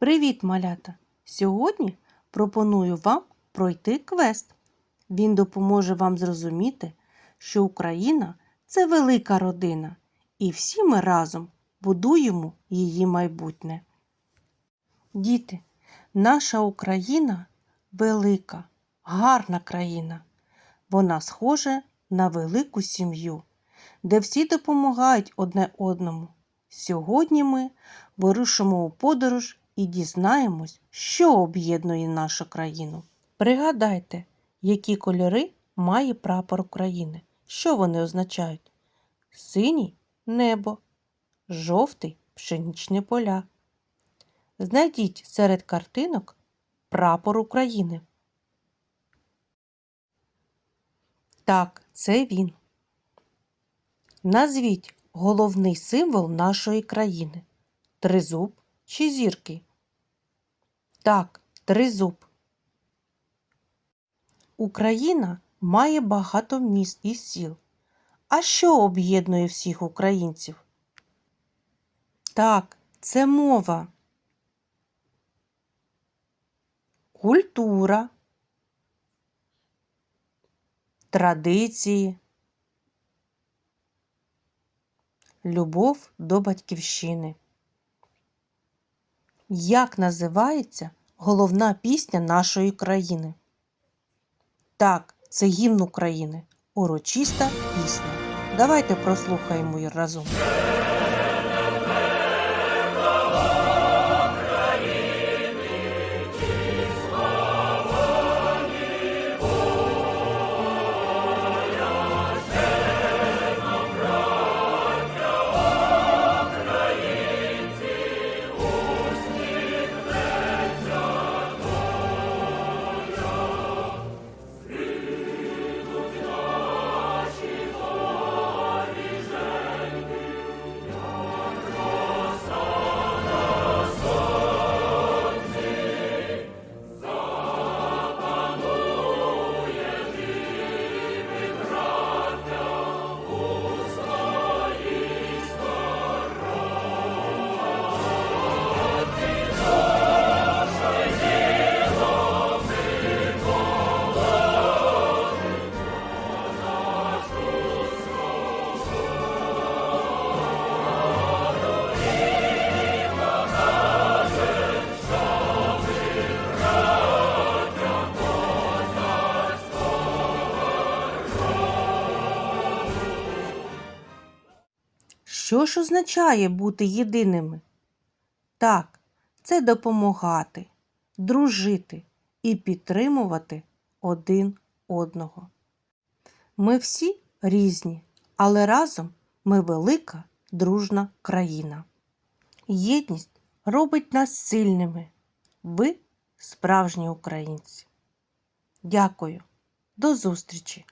Привіт, малята! Сьогодні пропоную вам пройти квест. Він допоможе вам зрозуміти, що Україна це велика родина, і всі ми разом будуємо її майбутнє. Діти, наша Україна велика, гарна країна. Вона схожа на велику сім'ю, де всі допомагають одне одному. Сьогодні ми вирушимо у подорож і дізнаємось, що об'єднує нашу країну. Пригадайте, які кольори має прапор України. Що вони означають? Синій небо, жовтий пшенічні поля. Знайдіть серед картинок прапор України. Так, це він. Назвіть головний символ нашої країни. Тризуб чи зірки? Так, тризуб. Україна має багато міст і сіл. А що об'єднує всіх українців? Так, це мова. Культура, традиції, любов до батьківщини. Як називається головна пісня нашої країни? Так, це гімн України. Урочиста пісня. Давайте прослухаємо її разом. Що ж означає бути єдиними? Так, це допомагати, дружити і підтримувати один одного. Ми всі різні, але разом ми велика дружна країна. Єдність робить нас сильними. Ви справжні українці. Дякую. До зустрічі!